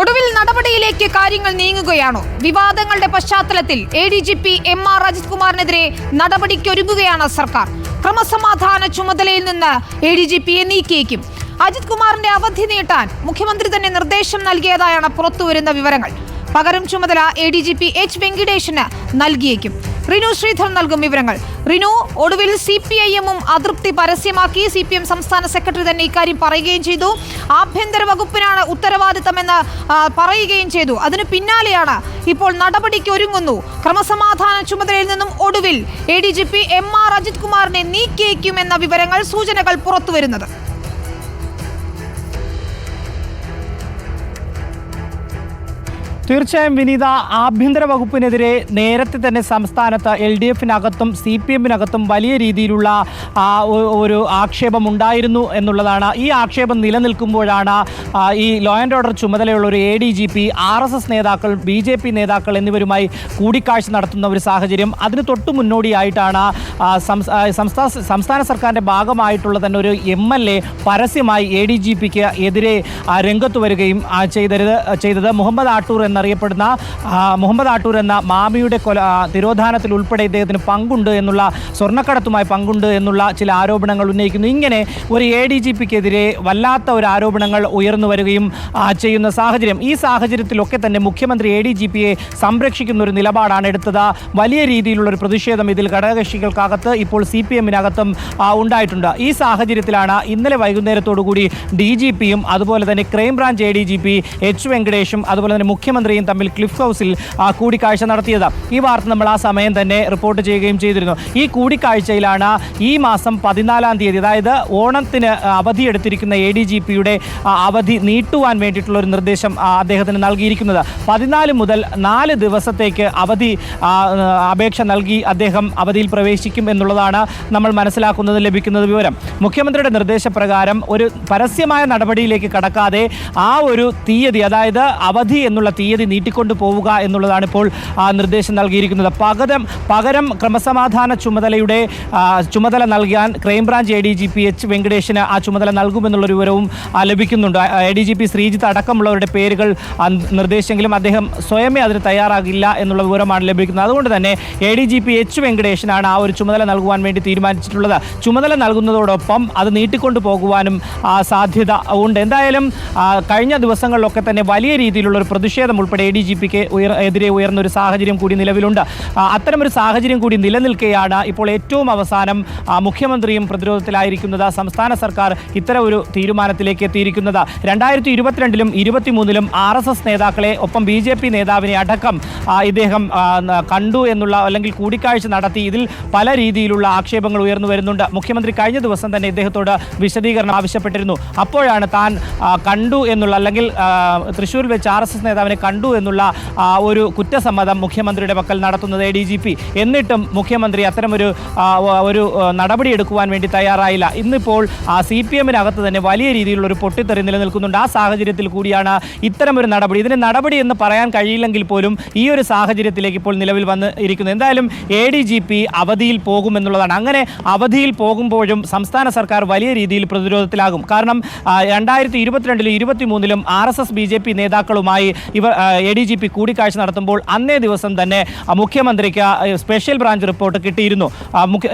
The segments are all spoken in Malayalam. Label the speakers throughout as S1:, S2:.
S1: ഒടുവിൽ നടപടിയിലേക്ക് കാര്യങ്ങൾ നീങ്ങുകയാണോ. വിവാദങ്ങളുടെ പശ്ചാത്തലത്തിൽ A D G P M R Ajith കുമാറിനെതിരെ നടപടിക്കൊരുങ്ങുകയാണ് സർക്കാർ. ക്രമസമാധാന ചുമതലയിൽ നിന്ന് എ ഡി ജി പിയെ നീക്കിയേക്കും. അജിത് കുമാറിന്റെ അവധി നീട്ടാൻ മുഖ്യമന്ത്രി തന്നെ നിർദ്ദേശം നൽകിയതായാണ് പുറത്തുവരുന്ന വിവരങ്ങൾ. പകരം ചുമതല A D G P H വെങ്കിടേഷിന് നൽകിയേക്കും. റിനു ശ്രീധർ നൽകും വിവരങ്ങൾ. റിനു ഒടുവിൽ സി പി ഐ എമ്മും അതൃപ്തി പരസ്യമാക്കി സി പി എം സംസ്ഥാന സെക്രട്ടറി തന്നെ ഇക്കാര്യം പറയുകയും ചെയ്തു. ആഭ്യന്തര വകുപ്പിനാണ് ഉത്തരവാദിത്തമെന്ന് പറയുകയും ചെയ്തു. അതിനു പിന്നാലെയാണ് ഇപ്പോൾ നടപടിക്ക് ഒരുങ്ങുന്നു. ക്രമസമാധാന ചുമതലയിൽ നിന്നും ഒടുവിൽ A D G P M R Ajith കുമാറിനെ നീക്കിയേക്കുമെന്ന വിവരങ്ങൾ സൂചനകൾ പുറത്തുവരുന്നത്.
S2: തീർച്ചയായും വിനീത ആഭ്യന്തര വകുപ്പിനെതിരെ നേരത്തെ തന്നെ സംസ്ഥാനത്ത് എൽ ഡി എഫിനകത്തും സി പി എമ്മിനകത്തും വലിയ രീതിയിലുള്ള ഒരു ആക്ഷേപം ഉണ്ടായിരുന്നു എന്നുള്ളതാണ്. ഈ ആക്ഷേപം നിലനിൽക്കുമ്പോഴാണ് ഈ ലോ ആൻഡ് ഓർഡർ ചുമതലയുള്ള ഒരു A D G P R S S നേതാക്കൾ ബി ജെ പി നേതാക്കൾ എന്നിവരുമായി കൂടിക്കാഴ്ച നടത്തുന്ന ഒരു സാഹചര്യം. അതിന് തൊട്ട് മുന്നോടിയായിട്ടാണ് സംസ്ഥാന സർക്കാരിന്റെ ഭാഗമായിട്ടുള്ള തന്നെ ഒരു എം എൽ എ പരസ്യമായി എ ഡി ജി പിക്ക് എതിരെ രംഗത്ത് വരികയും ചെയ്തത് ചെയ്തത്. മുഹമ്മദ് ആട്ടൂർ എന്നറിയപ്പെടുന്ന മുഹമ്മദ് ആട്ടൂർ എന്ന മാമിയുടെ കൊല തിരോധാനത്തിൽ ഉൾപ്പെടെ ഇദ്ദേഹത്തിന് പങ്കുണ്ട് എന്നുള്ള സ്വർണക്കടത്തുമായി പങ്കുണ്ട് എന്നുള്ള ചില ആരോപണങ്ങൾ ഉന്നയിക്കുന്നു. ഇങ്ങനെ ഒരു എ ഡി ജി പിക്കെതിരെ വല്ലാത്ത ഒരു ആരോപണങ്ങൾ ഉയർന്നു വരികയും ചെയ്യുന്ന സാഹചര്യം. ഈ സാഹചര്യത്തിലൊക്കെ തന്നെ മുഖ്യമന്ത്രി എ ഡി ജി പിയെ സംരക്ഷിക്കുന്ന ഒരു നിലപാടാണ് എടുത്തത്. വലിയ രീതിയിലുള്ള ഒരു പ്രതിഷേധം ഇതിൽ ഘടകകക്ഷികൾക്കകത്ത് ഇപ്പോൾ സി പി എമ്മിനകത്തും ഉണ്ടായിട്ടുണ്ട്. ഈ സാഹചര്യത്തിലാണ് ഇന്നലെ വൈകുന്നേരത്തോടു കൂടി ഡി ജി പിയും അതുപോലെ തന്നെ crime branch A D G P H വെങ്കടേഷും അതുപോലെ തന്നെ മുഖ്യമന്ത്രിയും തമ്മിൽ ക്ലിഫ് ഹൗസിൽ കൂടിക്കാഴ്ച നടത്തിയത്. ഈ വാർത്ത നമ്മൾ ആ സമയം തന്നെ റിപ്പോർട്ട് ചെയ്യുകയും ചെയ്തിരുന്നു. ഈ കൂടിക്കാഴ്ചയിലാണ് ഈ മാസം പതിനാലാം തീയതി അതായത് ഓണത്തിന് അവധിയെടുത്തിരിക്കുന്ന എ ഡി ജി പിയുടെ അവധി നീട്ടുവാൻ വേണ്ടിയിട്ടുള്ള ഒരു നിർദ്ദേശം അദ്ദേഹത്തിന് നൽകിയിരിക്കുന്നത്. പതിനാല് മുതൽ നാല് ദിവസത്തേക്ക് അവധി അപേക്ഷ നൽകി അദ്ദേഹം അവധിയിൽ പ്രവേശിക്കും എന്നുള്ളതാണ് നമ്മൾ മനസ്സിലാക്കുന്നത് ലഭിക്കുന്നത് വിവരം. മുഖ്യമന്ത്രിയുടെ നിർദ്ദേശപ്രകാരം ഒരു പരസ്യമായ നടപടിയിലേക്ക് കടക്കാതെ ആ ഒരു തീയതി അതായത് അവധി എന്നുള്ള തീയതി നീട്ടിക്കൊണ്ടു പോവുക എന്നുള്ളതാണ് ഇപ്പോൾ നിർദ്ദേശം നൽകിയിരിക്കുന്നത്. പകരം പകരം ക്രമസമാധാന ചുമതലയുടെ ചുമതല നൽകാൻ crime branch A D G P H വെങ്കടേഷിന് ആ ചുമതല നൽകുമെന്നുള്ളൊരു വിവരവും ലഭിക്കുന്നുണ്ട്. A D G P Sreejith അടക്കമുള്ളവരുടെ പേരുകൾ നിർദ്ദേശിച്ചെങ്കിലും അദ്ദേഹം സ്വയമേ അതിന് തയ്യാറാകില്ല എന്നുള്ള വിവരമാണ് ലഭിക്കുന്നത്. അതുകൊണ്ട് തന്നെ A D G P H വെങ്കടേഷനാണ് ആ ഒരു ചുമതല നൽകുവാൻ വേണ്ടി തീരുമാനിച്ചിട്ടുള്ളത്. ചുമതല നൽകുന്നതോടൊപ്പം അത് നീട്ടിക്കൊണ്ടു പോകുവാനും സാധ്യത ഉണ്ട്. എന്തായാലും കഴിഞ്ഞ ദിവസങ്ങളിലൊക്കെ തന്നെ വലിയ രീതിയിലുള്ള ഒരു പ്രതിഷേധം ഉൾപ്പെടെ എ ഡി ജി പിക്ക് എതിരെ ഉയർന്ന ഒരു സാഹചര്യം കൂടി നിലവിലുണ്ട്. അത്തരമൊരു സാഹചര്യം കൂടി നിലനിൽക്കെയാണ് ഇപ്പോൾ ഏറ്റവും അവസാനം മുഖ്യമന്ത്രിയും പ്രതിരോധത്തിലായിരിക്കുന്നത്. സംസ്ഥാന സർക്കാർ ഇത്തരം ഒരു തീരുമാനത്തിലേക്ക് എത്തിയിരിക്കുന്നത്. രണ്ടായിരത്തി ഇരുപത്തിരണ്ടിലും ഇരുപത്തിമൂന്നിലും ആർ എസ് എസ് നേതാക്കളെ ഒപ്പം ബി ജെ പി നേതാവിനെ അടക്കം ഇദ്ദേഹം കണ്ടു എന്നുള്ള അല്ലെങ്കിൽ കൂടിക്കാഴ്ച നടത്തി ഇതിൽ പല രീതിയിലുള്ള ആക്ഷേപങ്ങൾ ഉയർന്നു വരുന്നുണ്ട്. മുഖ്യമന്ത്രി കഴിഞ്ഞ ദിവസം തന്നെ ഇദ്ദേഹത്തോട് വിശദീകരണം ആവശ്യപ്പെട്ടിരുന്നു. അപ്പോഴാണ് താൻ കണ്ടു എന്നുള്ള അല്ലെങ്കിൽ തൃശ്ശൂരിൽ വെച്ച് ആർ എസ് എസ് നേതാവിനെ കണ്ടു എന്നുള്ള ഒരു കുറ്റസമ്മതം മുഖ്യമന്ത്രിയുടെ പക്കൽ നടത്തുന്നത് എ ഡി ജി പി എന്നിട്ടും മുഖ്യമന്ത്രി അത്തരമൊരു ഒരു നടപടി എടുക്കുവാൻ വേണ്ടി തയ്യാറായില്ല. ഇന്നിപ്പോൾ സി പി എമ്മിനകത്ത് തന്നെ വലിയ രീതിയിലുള്ള ഒരു പൊട്ടിത്തെറി നിലനിൽക്കുന്നുണ്ട്. ആ സാഹചര്യത്തിൽ കൂടിയാണ് ഇത്തരമൊരു നടപടി. ഇതിന് നടപടി എന്ന് പറയാൻ കഴിയില്ലെങ്കിൽ പോലും ഈ ഒരു സാഹചര്യത്തിലേക്ക് ഇപ്പോൾ നിലവിൽ വന്ന് ഇരിക്കുന്നു. എന്തായാലും എ ഡി ജി പി അവധിയിൽ പോകുമെന്നുള്ളതാണ്. അങ്ങനെ അവധിയിൽ പോകുമ്പോഴും സംസ്ഥാന സർക്കാർ വലിയ രീതിയിൽ പ്രതിരോധത്തിലാകും. കാരണം രണ്ടായിരത്തി ഇരുപത്തിരണ്ടിലും ഇരുപത്തിമൂന്നിലും R S S B J P നേതാക്കളുമായി ഇവർ എ ഡി ജി പി കൂടിക്കാഴ്ച നടത്തുമ്പോൾ അന്നേ ദിവസം തന്നെ മുഖ്യമന്ത്രിക്ക് സ്പെഷ്യൽ ബ്രാഞ്ച് റിപ്പോർട്ട് കിട്ടിയിരുന്നു.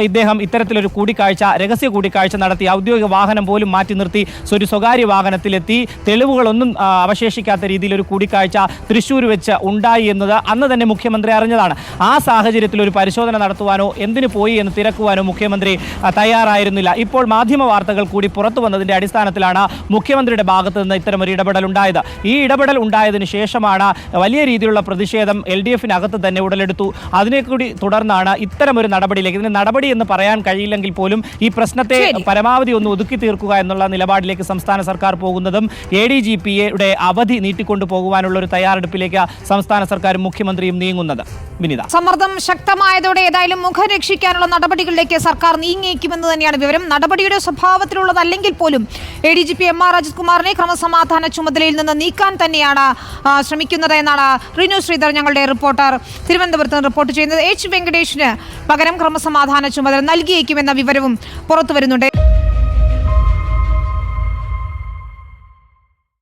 S2: ഇദ്ദേഹം ഇത്തരത്തിലൊരു കൂടിക്കാഴ്ച രഹസ്യ കൂടിക്കാഴ്ച നടത്തി ഔദ്യോഗിക വാഹനം പോലും മാറ്റി നിർത്തി ഒരു സ്വകാര്യ വാഹനത്തിലെത്തി. തെളിവുകളൊന്നും അവശേഷിക്കാത്ത രീതിയിൽ ഒരു കൂടിക്കാഴ്ച തൃശ്ശൂർ വെച്ച് ഉണ്ടായി എന്നത് അന്ന് തന്നെ മുഖ്യമന്ത്രി അറിഞ്ഞതാണ്. ആ സാഹചര്യത്തിൽ ഒരു പരിശോധന നടത്തുവാനോ എന്തിനു പോയി എന്ന് തിരക്കുവാനോ മുഖ്യമന്ത്രി തയ്യാറായിരുന്നില്ല. ഇപ്പോൾ മാധ്യമ വാർത്തകൾ കൂടി പുറത്തു വന്നതിന്റെ അടിസ്ഥാനത്തിലാണ് മുഖ്യമന്ത്രിയുടെ ഭാഗത്ത് നിന്ന് ഇത്തരം ഒരു ഇടപെടൽ ഉണ്ടായത്. ഈ ഇടപെടൽ ഉണ്ടായതിനു ശേഷമാണ് വലിയ രീതിയിലുള്ള പ്രതിഷേധം എൽ ഡി എഫിനകത്ത് തന്നെ ഉടലെടുത്തു. അതിനെ കൂടി തുടർന്നാണ് ഒരു നടപടിയിലേക്ക് ഇതിന് നടപടി എന്ന് പറയാൻ കഴിയില്ലെങ്കിൽ പോലും ഈ പ്രശ്നത്തെ പരമാവധി ഒന്ന് ഒതുക്കി തീർക്കുക എന്നുള്ള നിലപാടിലേക്ക് സംസ്ഥാന സർക്കാർ പോകുന്നതും എ ഡി ജി പിയുടെ അവധി നീട്ടിക്കൊണ്ടു പോകുവാനുള്ള ഒരു തയ്യാറെടുപ്പിലേക്ക് സംസ്ഥാന സർക്കാരും മുഖ്യമന്ത്രിയും നീങ്ങുന്നത്. വിനിത.
S1: സമ്മർദ്ദം ശക്തമായതോടെ ഏതായാലും മുഖം രക്ഷിക്കാനുള്ള നടപടികളിലേക്ക് സർക്കാർ നീങ്ങിയേക്കുമെന്ന് തന്നെയാണ് വിവരം. നടപടിയുടെ സ്വഭാവത്തിലുള്ളതല്ലെങ്കിൽ പോലും A D G P M R Ajith കുമാറിനെ ക്രമസമാധാന ചുമതലയിൽ നിന്ന് നീക്കാൻ തന്നെയാണ് ആ, ശ്രമിക്കുന്നത് എന്നാണ് റിനു ശ്രീധർ ഞങ്ങളുടെ റിപ്പോർട്ടർ. തിരുവനന്തപുരത്ത് റിപ്പോർട്ട് ചെയ്യുന്നത് എച്ച് വെങ്കടേഷിന് പകരം ക്രമസമാധാന ചുമതല നൽകിയേക്കുമെന്ന വിവരവും പുറത്തു വരുന്നുണ്ട്.